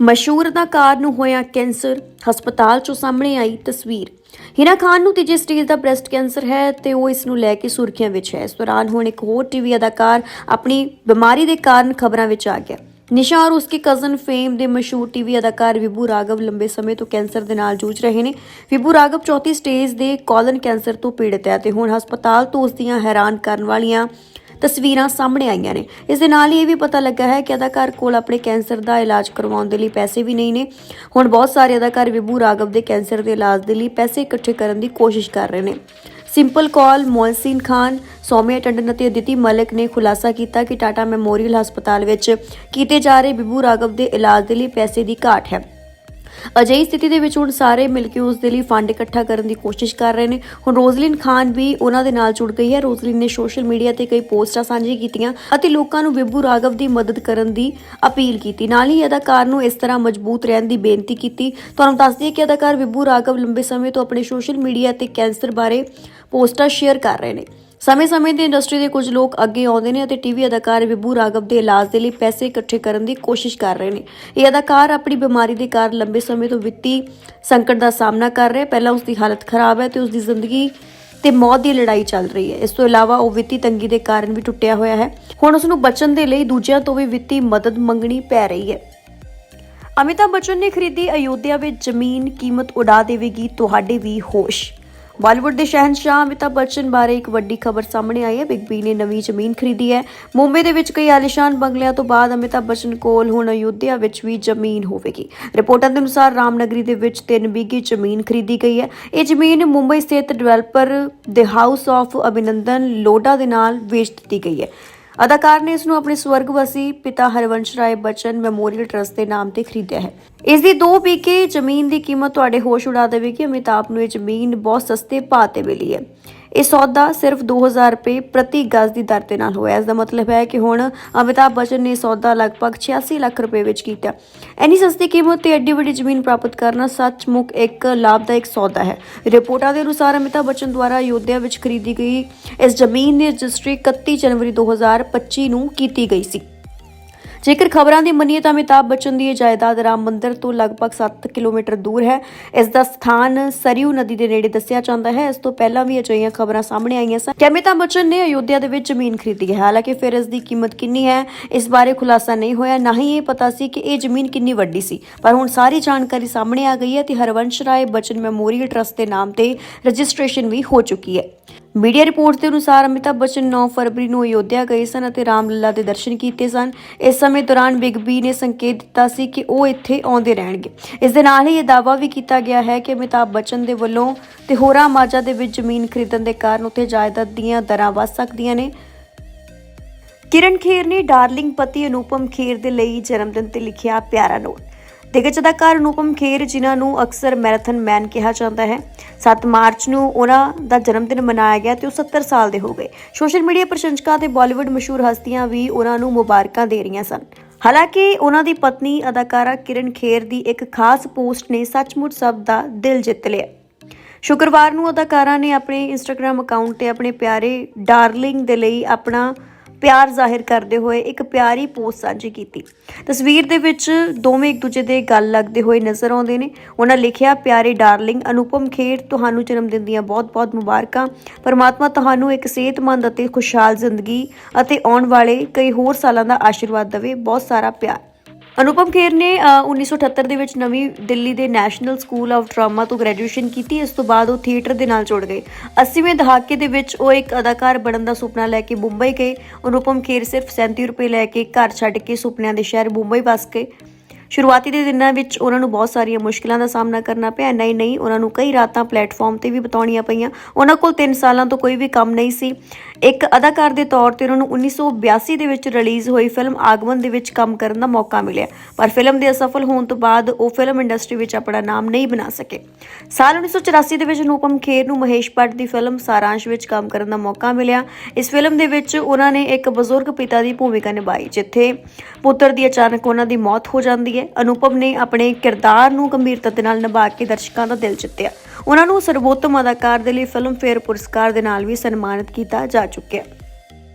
ਮਸ਼ਹੂਰ ਅਦਾਕਾਰ ਨੂੰ ਹੋਇਆ ਕੈਂਸਰ। ਹਸਪਤਾਲ ਚੋਂ ਸਾਹਮਣੇ ਆਈ ਤਸਵੀਰ। ਹਿਨਾ ਖਾਨ ਨੂੰ ਤੀਜੇ ਸਟੇਜ ਦਾ ਬ੍ਰੈਸਟ ਕੈਂਸਰ ਹੈ ਤੇ ਉਹ ਇਸ ਨੂੰ ਲੈ ਕੇ ਸੁਰਖੀਆਂ ਵਿੱਚ ਹੈ। ਇਸ ਦੌਰਾਨ ਹੁਣ ਇੱਕ ਹੋਰ ਟੀਵੀ ਅਦਾਕਾਰ ਆਪਣੀ ਬਿਮਾਰੀ ਦੇ ਕਾਰਨ ਖਬਰਾਂ ਵਿੱਚ ਆ ਗਿਆ। ਨਿਸ਼ਾ ਔਰ ਉਸਕੇ ਕਜ਼ਨ ਫੇਮ ਦੇ ਮਸ਼ਹੂਰ ਟੀਵੀ ਅਦਾਕਾਰ ਵਿਭੂ ਰਾਘਵ ਲੰਬੇ ਸਮੇਂ ਤੋਂ ਕੈਂਸਰ ਦੇ ਨਾਲ ਜੂਝ ਰਹੇ ਨੇ। ਵਿਭੂ ਰਾਘਵ ਚੌਥੀ ਸਟੇਜ ਦੇ ਕੋਲਨ ਕੈਂਸਰ ਤੋਂ ਪੀੜਤ ਹੈ ਤੇ ਹੁਣ ਹਸਪਤਾਲ ਤੋਂ ਉਸ ਦੀਆਂ ਹੈਰਾਨ ਕਰਨ ਵਾਲੀਆਂ ਤਸਵੀਰਾਂ ਸਾਹਮਣੇ ਆਈਆਂ ਨੇ। ਇਸ ਦੇ ਨਾਲ ਹੀ ਇਹ ਵੀ ਪਤਾ ਲੱਗਾ ਹੈ ਕਿ ਅਦਾਕਾਰ ਕੋਲ ਆਪਣੇ ਕੈਂਸਰ ਦਾ ਇਲਾਜ ਕਰਵਾਉਣ ਦੇ ਲਈ ਪੈਸੇ ਵੀ ਨਹੀਂ ਨੇ। ਹੁਣ ਬਹੁਤ ਸਾਰੇ ਅਦਾਕਾਰ ਵਿਭੂ ਰਾਘਵ ਦੇ ਕੈਂਸਰ ਦੇ ਇਲਾਜ ਦੇ ਲਈ ਪੈਸੇ ਇਕੱਠੇ ਕਰਨ ਦੀ ਕੋਸ਼ਿਸ਼ ਕਰ ਰਹੇ ਨੇ। ਸਿੰਪਲ ਕਾਲ, ਮੋਹਸਿਨ ਖਾਨ ਸੌਮਿਆ ਟੰਡਨ ਅਤੇ ਅਦਿਤੀ ਮਲਿਕ ਨੇ ਖੁਲਾਸਾ ਕੀਤਾ ਕਿ ਟਾਟਾ ਮੈਮੋਰੀਅਲ ਹਸਪਤਾਲ ਵਿੱਚ ਕੀਤੇ ਜਾ ਰਹੇ ਵਿਭੂ ਰਾਘਵ ਦੇ ਇਲਾਜ ਦੇ ਲਈ ਪੈਸੇ ਦੀ ਘਾਟ ਹੈ। ਅਜਿਹੀ ਸਥਿਤੀ ਦੇ ਵਿੱਚ ਹੁਣ ਸਾਰੇ ਮਿਲ ਕੇ ਉਸ ਦੇ ਲਈ ਫੰਡ ਇਕੱਠਾ ਕਰਨ ਦੀ ਕੋਸ਼ਿਸ਼ ਕਰ ਰਹੇ ਨੇ। ਹੁਣ ਰੋਜ਼ਲਿਨ ਖਾਨ ਵੀ ਉਹਨਾਂ ਦੇ ਨਾਲ ਜੁੜ ਗਈ ਹੈ। ਰੋਜ਼ਲਿਨ ਨੇ ਸੋਸ਼ਲ ਮੀਡੀਆ ਤੇ ਕਈ ਪੋਸਟਾਂ ਸਾਂਝੀਆਂ ਕੀਤੀਆਂ ਅਤੇ ਲੋਕਾਂ ਨੂੰ ਵਿਭੂ ਰਾਘਵ ਦੀ ਮਦਦ ਕਰਨ ਦੀ ਅਪੀਲ ਕੀਤੀ। ਨਾਲ ਹੀ ਅਦਾਕਾਰ ਨੂੰ ਇਸ ਤਰ੍ਹਾਂ ਮਜ਼ਬੂਤ ਰਹਿਣ ਦੀ ਬੇਨਤੀ ਕੀਤੀ। ਤੁਹਾਨੂੰ ਦੱਸ ਦਈਏ ਕਿ ਅਦਾਕਾਰ ਵਿਭੂ ਰਾਘਵ ਲੰਬੇ ਸਮੇਂ ਤੋਂ ਆਪਣੇ ਸੋਸ਼ਲ ਮੀਡੀਆ ਤੇ ਕੈਂਸਰ ਬਾਰੇ ਪੋਸਟਾਂ ਸ਼ੇਅਰ ਕਰ ਰਹੇ ਨੇ। ਸਮੇਂ-ਸਮੇਂ ਤੇ ਇੰਡਸਟਰੀ ਦੇ ਕੁਝ ਲੋਕ ਅੱਗੇ ਆਉਂਦੇ ਨੇ ਅਤੇ ਟੀਵੀ ਅਦਾਕਾਰ ਵਿਭੂ ਰਾਘਵ ਦੇ ਇਲਾਜ ਦੇ ਲਈ ਪੈਸੇ ਇਕੱਠੇ ਕਰਨ ਦੀ ਕੋਸ਼ਿਸ਼ ਕਰ ਰਹੇ ਨੇ। ਇਹ ਅਦਾਕਾਰ ਆਪਣੀ ਬਿਮਾਰੀ ਦੇ ਕਾਰਨ ਲੰਬੇ ਸਮੇਂ ਤੋਂ ਵਿੱਤੀ ਸੰਕਟ ਦਾ ਸਾਹਮਣਾ ਕਰ ਰਿਹਾ ਹੈ। ਪਹਿਲਾਂ ਉਸ ਦੀ ਹਾਲਤ ਖਰਾਬ ਹੈ ਤੇ ਉਸ ਦੀ ਜ਼ਿੰਦਗੀ ਤੇ ਮੌਤ ਦੀ ਲੜਾਈ ਚੱਲ ਰਹੀ ਹੈ। ਇਸ ਤੋਂ ਇਲਾਵਾ ਉਹ ਵਿੱਤੀ ਤੰਗੀ ਦੇ ਕਾਰਨ ਵੀ ਟੁੱਟਿਆ ਹੋਇਆ ਹੈ। ਹੁਣ ਉਸ ਨੂੰ ਬਚਣ ਦੇ ਲਈ ਦੂਜਿਆਂ ਤੋਂ ਵੀ ਵਿੱਤੀ ਮਦਦ ਮੰਗਣੀ ਪੈ ਰਹੀ ਹੈ। ਅਮਿਤਾਭ ਬੱਚਨ ਨੇ ਖਰੀਦੀ ਅਯੋਧਿਆ ਵਿੱਚ ਜ਼ਮੀਨ ਕੀਮਤ ਉਡਾ ਦੇਵੇਗੀ। ਤੁਹਾਡੇ ਵੀ ਹੋਸ਼। ਬਾਲੀਵੁੱਡ ਦੇ ਸ਼ਹਿਨशाह ਅਮਿਤਾਭ ਬੱਚਨ ਬਾਰੇ ਇੱਕ ਵੱਡੀ ਖਬਰ ਸਾਹਮਣੇ ਆਈ ਹੈ। ਬਿਗ ਬੀ ਨੇ ਨਵੀਂ ਜ਼ਮੀਨ ਖਰੀਦੀ ਹੈ। ਮੁੰਬਈ ਦੇ ਵਿੱਚ ਕਈ ਆਲੀਸ਼ਾਨ ਬੰਗਲਿਆਂ ਤੋਂ ਬਾਅਦ ਅਮਿਤਾਭ ਬੱਚਨ ਕੋਲ ਹੁਣ ਅਯੋਧਿਆ ਵਿੱਚ ਵੀ ਜ਼ਮੀਨ ਹੋਵੇਗੀ। ਰਿਪੋਰਟਾਂ ਦੇ ਅਨੁਸਾਰ ਰਾਮਨਗਰੀ ਦੇ ਵਿੱਚ 3 ਬਿੱਗੇ ਜ਼ਮੀਨ ਖਰੀਦੀ ਗਈ ਹੈ। ਇਹ ਜ਼ਮੀਨ ਮੁੰਬਈ ਸਥਿਤ ਡਿਵੈਲਪਰ ਦੇ ਹਾਊਸ ਆਫ ਅਭਿਨੰਦਨ ਲੋਡਾ ਦੇ ਨਾਲ ਵੇਚ ਦਿੱਤੀ ਗਈ ਹੈ। ਅਦਾਕਾਰ ਨੇ ਇਸ ਨੂੰ ਆਪਣੇ ਸਵਰਗਵਾਸੀ ਪਿਤਾ ਹਰਵੰਸ਼ ਰਾਏ ਬਚਨ ਮੈਮੋਰੀਅਲ ਟਰਸਟ ਦੇ ਨਾਮ ਤੇ ਖਰੀਦਿਆ ਹੈ। ਇਸ ਦੀ 2 ਬੀਕੇ ਜ਼ਮੀਨ ਦੀ ਕੀਮਤ ਤੁਹਾਡੇ ਹੋਸ਼ ਉਡਾ ਦੇਵੇਗੀ। ਅਮਿਤਾਭ ਨੂੰ ਇਹ ਜ਼ਮੀਨ ਬਹੁਤ ਸਸਤੇ ਭਾਅ ਤੇ ਮਿਲੀ ਹੈ। ਇਹ ਸੌਦਾ ਸਿਰਫ 2000 ਰੁਪਏ ਪ੍ਰਤੀ ਗਜ਼ ਦੀ ਦਰ ਦੇ ਨਾਲ ਹੋਇਆ। ਇਸ ਦਾ ਮਤਲਬ ਹੈ ਕਿ ਹੁਣ ਅਮਿਤਾਭ ਬਚਨ ਨੇ ਸੌਦਾ ਲਗਭਗ 86 ਲੱਖ ਰੁਪਏ ਵਿੱਚ ਕੀਤਾ। ਇੰਨੀ ਸਸਤੀ ਕੀਮਤ ਤੇ ਐਡੀ ਵੱਡੀ ਜ਼ਮੀਨ ਪ੍ਰਾਪਤ ਕਰਨਾ ਸੱਚਮੁੱਚ ਇੱਕ ਲਾਭਦਾਇਕ ਸੌਦਾ ਹੈ। ਰਿਪੋਰਟਾਂ ਦੇ ਅਨੁਸਾਰ ਅਮਿਤਾਭ ਬਚਨ ਦੁਆਰਾ ਅਯੋਧਿਆ ਵਿੱਚ ਖਰੀਦੀ ਗਈ ਇਸ ਜ਼ਮੀਨ ਦੀ ਰਜਿਸਟਰੀ 31 ਜਨਵਰੀ 2025 ਨੂੰ ਕੀਤੀ ਗਈ ਸੀ। ਜੇਕਰ ਖਬਰਾਂ ਦੀ ਮੰਨੀਏ ਤਾਂ ਅਮਿਤਾਭ ਬੱਚਨ ਦੀ ਇਹ ਜਾਇਦਾਦ ਰਾਮ ਮੰਦਿਰ ਤੋਂ ਲਗਭਗ 7 ਕਿਲੋਮੀਟਰ ਦੂਰ ਹੈ। ਇਸ ਦਾ ਸਥਾਨ ਸਰਿਊ ਨਦੀ ਦੇ ਨੇੜੇ ਦੱਸਿਆ ਜਾਂਦਾ ਹੈ। ਇਸ ਤੋਂ ਪਹਿਲਾਂ ਵੀ ਅਜਿਹੀਆਂ ਖਬਰਾਂ ਸਾਹਮਣੇ ਆਈਆਂ ਸਨ। ਕਿ ਅਮਿਤਾਭ ਬੱਚਨ ਨੇ ਅਯੋਧਿਆ ਦੇ ਵਿੱਚ ਜ਼ਮੀਨ ਖਰੀਦੀ ਹੈ। ਹਾਲਾਂਕਿ ਫਿਰ ਇਸ ਦੀ ਕੀਮਤ ਕਿੰਨੀ ਹੈ, ਇਸ ਬਾਰੇ ਖੁਲਾਸਾ ਨਹੀਂ ਹੋਇਆ। ਨਾ ਹੀ ਇਹ ਪਤਾ ਸੀ ਕਿ ਇਹ ਜ਼ਮੀਨ ਕਿੰਨੀ ਵੱਡੀ ਸੀ। ਪਰ ਹੁਣ ਸਾਰੀ ਜਾਣਕਾਰੀ ਸਾਹਮਣੇ ਆ ਗਈ ਹੈ ਤੇ ਹਰਵੰਸ਼ ਰਾਏ ਬਚਨ ਮੈਮੋਰੀਅਲ ਟਰਸਟ ਦੇ ਨਾਮ ਤੇ ਰਜਿਸਟ੍ਰੇਸ਼ਨ ਵੀ ਹੋ ਚੁੱਕੀ ਹੈ। ਮੀਡੀਆ ਰਿਪੋਰਟਸ ਦੇ ਅਨੁਸਾਰ ਅਮਿਤਾਭ ਬੱਚਨ 9 ਫਰਵਰੀ ਨੂੰ ਅਯੋਧਿਆ ਗਏ ਸਨ ਅਤੇ ਰਾਮਲਲਾ ਦੇ ਦਰਸ਼ਨ ਕੀਤੇ ਸਨ। ਇਸ ਸਮੇਂ ਦੌਰਾਨ ਬਿਗ ਬੀ ਨੇ ਸੰਕੇਤ ਦਿੱਤਾ ਸੀ ਕਿ ਉਹ ਇੱਥੇ ਆਉਂਦੇ ਰਹਿਣਗੇ। ਇਸ ਦੇ ਨਾਲ ਹੀ ਇਹ ਦਾਅਵਾ ਵੀ ਕੀਤਾ ਗਿਆ ਹੈ ਕਿ ਅਮਿਤਾਭ ਬੱਚਨ ਦੇ ਵੱਲੋਂ ਤੇ ਹੋਰਾਂ ਮਾਜਾ ਦੇ ਵਿੱਚ ਜ਼ਮੀਨ ਖਰੀਦਣ ਦੇ ਕਾਰਨ ਉੱਥੇ ਜਾਇਦਾਦ ਦੀਆਂ ਦਰਾਂ ਵੱਧ ਸਕਦੀਆਂ ਨੇ। ਕਿਰਨ ਖੇਰ ਨੇ ਡਾਰਲਿੰਗ ਪਤੀ ਅਨੂਪਮ ਖੇਰ ਦੇ ਲਈ ਜਨਮ ਦਿਨ ਤੇ ਲਿਖਿਆ ਪਿਆਰਾ ਨੋਟ। ਦਿਗਜ ਅਦਾਕਾਰ ਅਨੂਪਮ ਖੇਰ, ਜਿਨ੍ਹਾਂ ਨੂੰ ਅਕਸਰ ਮੈਰਾਥਨ ਮੈਨ ਕਿਹਾ ਜਾਂਦਾ ਹੈ। 7 ਮਾਰਚ ਨੂੰ ਉਹਨਾਂ ਦਾ ਜਨਮ ਦਿਨ ਮਨਾਇਆ ਗਿਆ ਤੇ ਉਹ 70 ਸਾਲ ਦੇ ਹੋ ਗਏ। ਸੋਸ਼ਲ ਮੀਡੀਆ ਪ੍ਰਸ਼ੰਸਕਾਂ ਤੇ ਬਾਲੀਵੁੱਡ ਮਸ਼ਹੂਰ ਹਸਤੀਆਂ ਵੀ ਉਹਨਾਂ ਨੂੰ ਮੁਬਾਰਕਾਂ ਦੇ ਰਹੀਆਂ ਸਨ। ਹਾਲਾਂਕਿ ਉਹਨਾਂ ਦੀ ਪਤਨੀ, ਅਦਾਕਾਰਾ ਕਿਰਨ ਖੇਰ ਦੀ ਇੱਕ ਖਾਸ ਪੋਸਟ ਨੇ ਸੱਚਮੁੱਚ ਸਭ ਦਾ ਦਿਲ ਜਿੱਤ ਲਿਆ। ਸ਼ੁੱਕਰਵਾਰ ਨੂੰ ਅਦਾਕਾਰਾ ਨੇ ਆਪਣੇ ਇੰਸਟਾਗ੍ਰam ਅਕਾਊਂਟ ਤੇ ਆਪਣੇ ਪਿਆਰੇ ਡਾਰਲਿੰਗ ਦੇ ਲਈ ਆਪਣਾ ਪਿਆਰ ਜ਼ਾਹਿਰ ਕਰਦੇ ਹੋਏ ਇੱਕ ਪਿਆਰੀ ਪੋਸਟ ਸਾਂਝੀ ਕੀਤੀ। ਤਸਵੀਰ ਦੇ ਵਿੱਚ ਦੋਵੇਂ ਇੱਕ ਦੂਜੇ ਦੇ ਗੱਲ ਲੱਗਦੇ ਹੋਏ ਨਜ਼ਰ ਆਉਂਦੇ ਨੇ। ਉਹਨਾਂ ਲਿਖਿਆ, ਪਿਆਰੇ ਡਾਰਲਿੰਗ, ਅਨੁਪਮ ਖੇਰ, ਤੁਹਾਨੂੰ ਜਨਮ ਦਿਨ ਦੀਆਂ ਬਹੁਤ-ਬਹੁਤ ਮੁਬਾਰਕਾਂ। ਪਰਮਾਤਮਾ ਤੁਹਾਨੂੰ ਇੱਕ ਸਿਹਤਮੰਦ ਅਤੇ ਖੁਸ਼ਹਾਲ ਜ਼ਿੰਦਗੀ ਅਤੇ ਆਉਣ ਵਾਲੇ ਕਈ ਹੋਰ ਸਾਲਾਂ ਦਾ ਆਸ਼ੀਰਵਾਦ ਦੇਵੇ। ਬਹੁਤ ਸਾਰਾ ਪਿਆਰ। ਅਨੁਪਮ ਖੇਰ ਨੇ ਅ, 1978 ਦੇ ਵਿੱਚ ਨਵੀਂ ਦਿੱਲੀ ਦੇ ਨੈਸ਼ਨਲ ਸਕੂਲ ਆਫ ਡਰਾਮਾ ਤੋਂ ਗ੍ਰੈਜੂਏਸ਼ਨ ਕੀਤੀ। ਇਸ ਤੋਂ ਬਾਅਦ ਉਹ ਥੀਏਟਰ ਦੇ ਨਾਲ ਜੁੜ ਗਏ। 80ਵੇਂ ਦਹਾਕੇ ਦੇ ਵਿੱਚ ਉਹ ਇੱਕ ਅਦਾਕਾਰ ਬਣਨ ਦਾ ਸੁਪਨਾ ਲੈ ਕੇ ਮੁੰਬਈ ਗਏ। ਅਨੁਪਮ ਖੇਰ ਸਿਰਫ 37 ਰੁਪਏ ਲੈ ਕੇ ਘਰ ਛੱਡ ਕੇ ਸੁਪਨਿਆਂ ਦੇ ਸ਼ਹਿਰ ਮੁੰਬਈ ਵਸ ਗਏ। ਸ਼ੁਰੂਆਤੀ ਦੇ ਦਿਨਾਂ ਵਿੱਚ ਉਹਨਾਂ ਨੂੰ ਬਹੁਤ ਸਾਰੀਆਂ ਮੁਸ਼ਕਲਾਂ ਦਾ ਸਾਹਮਣਾ ਕਰਨਾ ਪਿਆ। ਨਹੀਂ ਨਹੀਂ, ਉਹਨਾਂ ਨੂੰ ਕਈ ਰਾਤਾਂ ਪਲੇਟਫਾਰਮ ਤੇ ਵੀ ਬਿਤਾਉਣੀਆਂ ਪਈਆਂ। ਉਹਨਾਂ ਕੋਲ 3 ਸਾਲਾਂ ਤੋਂ ਕੋਈ ਵੀ ਕੰਮ ਨਹੀਂ ਸੀ। ਇੱਕ ਅਦਾਕਾਰ ਦੇ ਤੌਰ ਤੇ ਉਹਨਾਂ ਨੂੰ 1982 ਦੇ ਵਿੱਚ ਰਿਲੀਜ਼ ਹੋਈ ਫਿਲਮ ਆਗਮਨ ਦੇ ਵਿੱਚ ਕੰਮ ਕਰਨ ਦਾ ਮੌਕਾ ਮਿਲਿਆ। ਪਰ ਫਿਲਮ ਦੇ ਅਸਫਲ ਹੋਣ ਤੋਂ ਬਾਅਦ ਉਹ ਫਿਲਮ ਇੰਡਸਟਰੀ ਵਿੱਚ ਆਪਣਾ ਨਾਮ ਨਹੀਂ ਬਣਾ ਸਕੇ। ਸਾਲ 1984 ਦੇ ਵਿੱਚ ਅਨੂਪਮ ਖੇਰ ਨੂੰ ਮਹੇਸ਼ ਭੱਟ ਦੀ ਫਿਲਮ ਸਾਰਾਂਸ਼ ਵਿੱਚ ਕੰਮ ਕਰਨ ਦਾ ਮੌਕਾ ਮਿਲਿਆ। ਇਸ ਫਿਲਮ ਦੇ ਵਿੱਚ ਉਹਨਾਂ ਨੇ ਇੱਕ ਬਜ਼ੁਰਗ ਪਿਤਾ ਦੀ ਭੂਮਿਕਾ ਨਿਭਾਈ, ਜਿੱਥੇ ਪੁੱਤਰ ਦੀ ਅਚਾਨਕ ਉਹਨਾਂ ਦੀ ਮੌਤ ਹੋ ਜਾਂਦੀ ਹੈ। ਅਨੂਪਮ ਨੇ ਆਪਣੇ ਕਿਰਦਾਰ ਨੂੰ ਗੰਭੀਰਤਾ ਦੇ ਨਾਲ ਨਿਭਾ ਕੇ ਦਰਸ਼ਕਾਂ ਦਾ ਦਿਲ ਜਿੱਤਿਆ। ਉਹਨਾਂ ਨੂੰ ਸਰਵੋਤਮ ਅਦਾਕਾਰ ਦੇ ਲਈ ਫਿਲਮ ਫੇਅਰ ਪੁਰਸਕਾਰ ਦੇ ਨਾਲ ਵੀ ਸਨਮਾਨਿਤ ਕੀਤਾ ਜਾ ਚੁੱਕਿਆ।